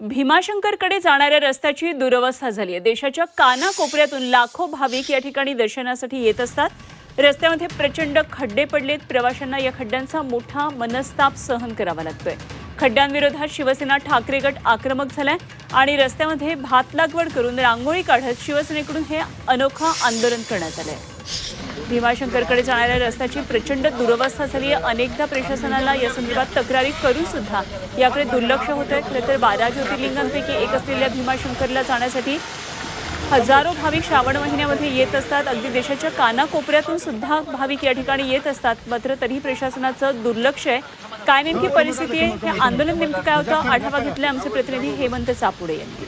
भीमाशंकरकडे जाणाऱ्या रस्त्याची दुरवस्था झाली आहे. देशाच्या कानाकोपऱ्यातून लाखो भाविक या ठिकाणी दर्शनासाठी येत असतात. रस्त्यामध्ये प्रचंड खड्डे पडलेत. प्रवाशांना या खड्ड्यांचा मोठा मनस्ताप सहन करावा लागतोय. खड्ड्यांविरोधात शिवसेना ठाकरे गट आक्रमक झालाय आणि रस्त्यामध्ये भात लागवड करून रांगोळी काढत शिवसेनेकडून हे अनोखं आंदोलन करण्यात आलंय. भीमाशंकरकडे जाणाऱ्या रस्त्याची प्रचंड दुरवस्था झाली आहे. अनेकदा प्रशासनाला या संदर्भात तक्रारी करून सुद्धा याकडे दुर्लक्ष होत आहे. खरं तर बारा ज्योतिर्लिंगांपैकी एक असलेल्या भीमाशंकरला जाण्यासाठी हजारो भाविक श्रावण महिन्यामध्ये येत असतात. अगदी देशाच्या कानाकोपऱ्यातून सुद्धा भाविक या ठिकाणी येत असतात. मात्र तरीही प्रशासनाचं दुर्लक्ष आहे. काय नेमकी परिस्थिती आहे? हे आंदोलन नेमकं काय होतं? आढावा घेतले आमचे प्रतिनिधी हेमंत चापुडे यांनी.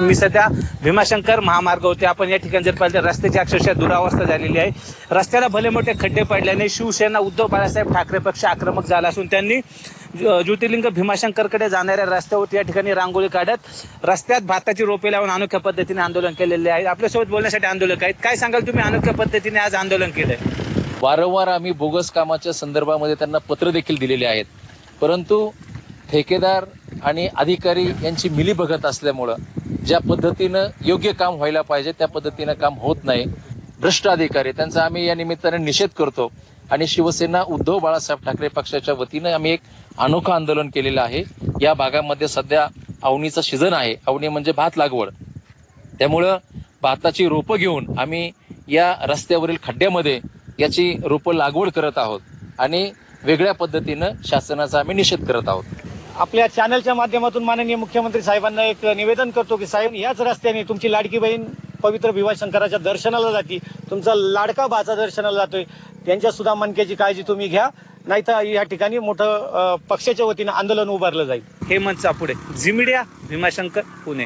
मी सध्या भीमाशंकर महामार्ग होते. आपण या ठिकाणी जर पाहिलं तर रस्त्याची अक्षरशः दुरावस्था झालेली आहे. रस्त्याला भले मोठे खड्डे पडल्याने शिवसेना उद्धव बाळासाहेब ठाकरे पक्ष आक्रमक झाला असून त्यांनी ज्यो- ज्योतिर्लिंग भीमाशंकरकडे जाणाऱ्या रस्त्यावरती या ठिकाणी रांगोळी काढत रस्त्यात भाताची रोपे लावून अनोख्या पद्धतीने आंदोलन केलेले आहे. आपल्यासोबत बोलण्यासाठी आंदोलक आहेत. काय सांगाल तुम्ही? अनोख्या पद्धतीने आज आंदोलन केलंय. वारंवार आम्ही बोगस कामाच्या संदर्भामध्ये त्यांना पत्र देखील दिलेले आहेत. परंतु ठेकेदार आणि अधिकारी यांची मिली बघत असल्यामुळं ज्या पद्धतीनं योग्य काम व्हायला पाहिजे त्या पद्धतीनं काम होत नाही. भ्रष्ट अधिकारी त्यांचा आम्ही या निमित्ताने निषेध करतो. आणि शिवसेना उद्धव बाळासाहेब ठाकरे पक्षाच्या वतीनं आम्ही एक अनोखं आंदोलन केलेलं आहे. या भागामध्ये सध्या अवनीचं सीझन आहे. अवनी म्हणजे भात लागवड. त्यामुळं भाताची रोपं घेऊन आम्ही या रस्त्यावरील खड्ड्यामध्ये याची रोपं लागवड करत आहोत. आणि वेगळ्या पद्धतीनं शासनाचा आम्ही निषेध करत आहोत. आपल्या चॅनलच्या माध्यमातून माननीय मुख्यमंत्री साहेबांना एक निवेदन करतो की साहेब याच रस्त्याने तुमची लाडकी बहीण पवित्र भीमाशंकराच्या दर्शनाला जाती. तुमचा लाडका भाचा दर्शनाला जातोय. त्यांच्या सुद्धा मनकेची काळजी तुम्ही घ्या. नाहीतर या ठिकाणी मोठं पक्षाच्या वतीनं आंदोलन उभारलं जाईल. हेमंत म्हणचा पुढे मीडिया भीमाशंकर पुणे.